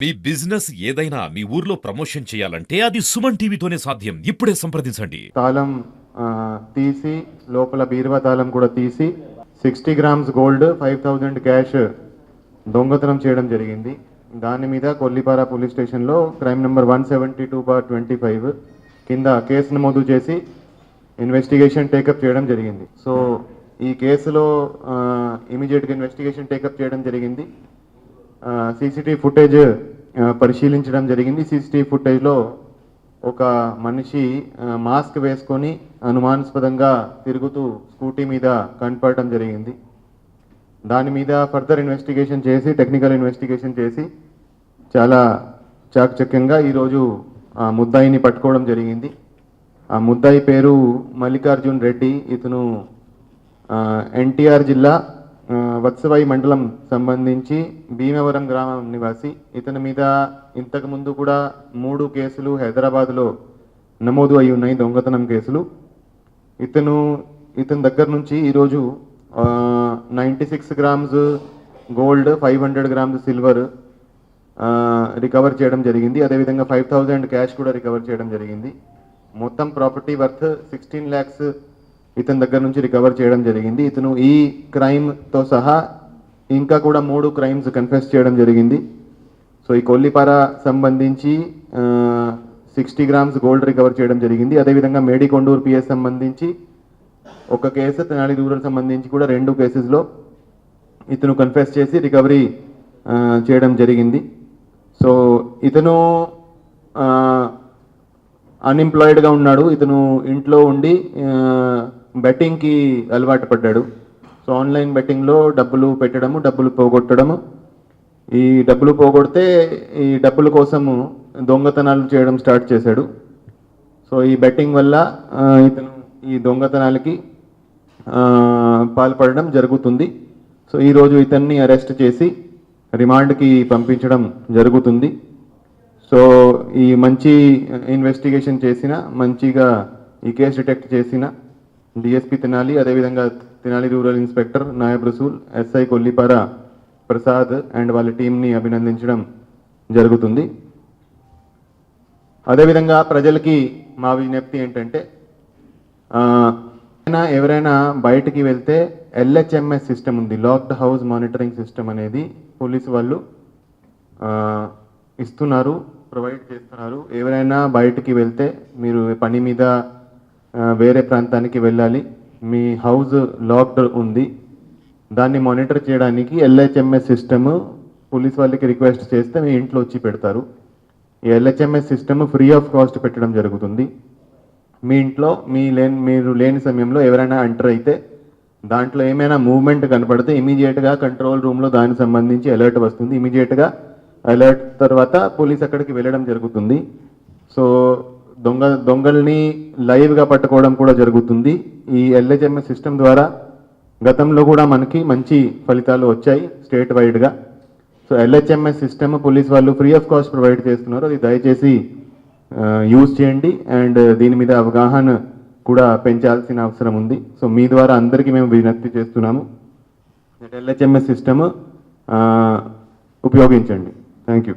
మీ business ఏదైనా మీ ఊర్లో promotion చేయాలంటే అది సుమన్ టీవీతోనే సాధ్యం. ఇప్పుడే సంప్రదించండి. తాళం ఆ, తీసి లోపల బీరువా తాళం కూడా తీసి sixty grams gold five thousand cash దొంగతనం చేయడం జరిగింది. దాని మీద కొల్లిపార పోలీస్ స్టేషన్లో crime number one seventy two bar twenty five కింద కేసు నమోదు చేసి ఇన్వెస్టిగేషన్ టేకప్ చేయడం జరిగింది. సో ఈ కేసులో ఇమీడియట్గా ఇన్వెస్టిగేషన్ టేకప్ చేయడం జరిగింది. సీసీటీవీ ఫుటేజ్ పరిశీలించడం జరిగింది. సీసీటీవీ ఫుటేజ్లో ఒక మనిషి మాస్క్ వేసుకొని అనుమానాస్పదంగా తిరుగుతూ స్కూటీ మీద కనపడటం జరిగింది. దాని మీద ఫర్దర్ ఇన్వెస్టిగేషన్ చేసి టెక్నికల్ ఇన్వెస్టిగేషన్ చేసి చాలా చాకచక్యంగా ఈరోజు ఆ ముద్దాయిని పట్టుకోవడం జరిగింది. ఆ ముద్దాయి పేరు మల్లికార్జున్ రెడ్డి. ఇతను ఎన్టీఆర్ జిల్లా వత్సవాయి మండలం సంబంధించి భీమవరం గ్రామం నివాసి. ఇతని మీద ఇంతకుముందు కూడా మూడు కేసులు హైదరాబాద్లో నమోదు అయి ఉన్నాయి దొంగతనం కేసులు. ఇతను ఇతని దగ్గర నుంచి ఈరోజు ninety six grams gold five hundred grams silver recover చేయడం జరిగింది. అదేవిధంగా ఫైవ్ థౌజండ్ క్యాష్ కూడా రికవర్ చేయడం జరిగింది. మొత్తం ప్రాపర్టీ వర్త్ సిక్స్టీన్ ల్యాక్స్ ఇతని దగ్గర నుంచి రికవర్ చేయడం జరిగింది. ఇతను ఈ క్రైమ్తో సహా ఇంకా కూడా మూడు క్రైమ్స్ కన్ఫెస్ చేయడం జరిగింది. సో ఈ కొల్లిపార సంబంధించి సిక్స్టీ గ్రామ్స్ గోల్డ్ రికవర్ చేయడం జరిగింది. అదేవిధంగా మేడికొండూరు పిఎస్ సంబంధించి ఒక కేసు తెనాలి రూరల్ సంబంధించి కూడా రెండు కేసెస్లో ఇతను కన్ఫెస్ చేసి రికవరీ చేయడం జరిగింది. సో ఇతను అన్ఎంప్లాయిడ్గా ఉన్నాడు. ఇతను ఇంట్లో ఉండి బెట్టింగ్కి అలవాటు పడ్డాడు. సో ఆన్లైన్ బెట్టింగ్లో డబ్బులు పెట్టడము డబ్బులు పోగొట్టడము. ఈ డబ్బులు పోగొడితే ఈ డబ్బుల కోసము దొంగతనాలు చేయడం స్టార్ట్ చేశాడు. సో ఈ బెట్టింగ్ వల్ల ఇతను ఈ దొంగతనాలకి పాల్పడడం జరుగుతుంది. సో ఈరోజు ఇతన్ని అరెస్ట్ చేసి రిమాండ్కి పంపించడం జరుగుతుంది. సో ఈ మంచి ఇన్వెస్టిగేషన్ చేసిన మంచిగా ఈ కేసు డిటెక్ట్ చేసిన డిఎస్పి తినాలి అదేవిధంగా Tenali rural inspector Nayab Rasool S I Kollipara Prasad and వాళ్ళ టీంని అభినందించడం జరుగుతుంది. అదేవిధంగా ప్రజలకి మా విజ్ఞప్తి ఏంటంటే ఎవరైనా ఎవరైనా బయటికి వెళ్తే L H M S system ఉంది లాక్డ్ హౌస్ మానిటరింగ్ సిస్టమ్ అనేది పోలీసు వాళ్ళు ఇస్తున్నారు ప్రొవైడ్ చేస్తున్నారు. ఎవరైనా బయటికి వెళ్తే మీరు పని మీద వేరే ప్రాంతానికి వెళ్ళాలి. మీ హౌస్ లాక్డ్ ఉంది. దాన్ని మానిటర్ చేయడానికి L H M S system police వాళ్ళకి రిక్వెస్ట్ చేస్తే మీ ఇంట్లో వచ్చి పెడతారు. ఈ L H M S system free of cost పెట్టడం జరుగుతుంది. మీ ఇంట్లో మీ లేని మీరు లేని సమయంలో ఎవరైనా ఎంటర్ అయితే దాంట్లో ఏమైనా మూవ్మెంట్ కనపడితే ఇమీడియట్గా కంట్రోల్ రూమ్లో దానికి సంబంధించి అలర్ట్ వస్తుంది. ఇమీడియట్గా అలర్ట్ తర్వాత పోలీస్ అక్కడికి వెళ్ళడం జరుగుతుంది. సో దొంగ దొంగల్ని లైవ్గా పట్టుకోవడం కూడా జరుగుతుంది. ఈ ఎల్హెచ్ఎంఎస్ సిస్టమ్ ద్వారా గతంలో కూడా మనకి మంచి ఫలితాలు వచ్చాయి స్టేట్ వైడ్గా so L H M S system police వాళ్ళు ఫ్రీ ఆఫ్ కాస్ట్ ప్రొవైడ్ చేస్తున్నారు. అది దయచేసి యూజ్ చేయండి. అండ్ దీని మీద అవగాహన కూడా పెంచాల్సిన అవసరం ఉంది. సో మీ ద్వారా అందరికీ మేము విజ్ఞప్తి చేస్తున్నాము. L H M S system ఉపయోగించండి. Thank you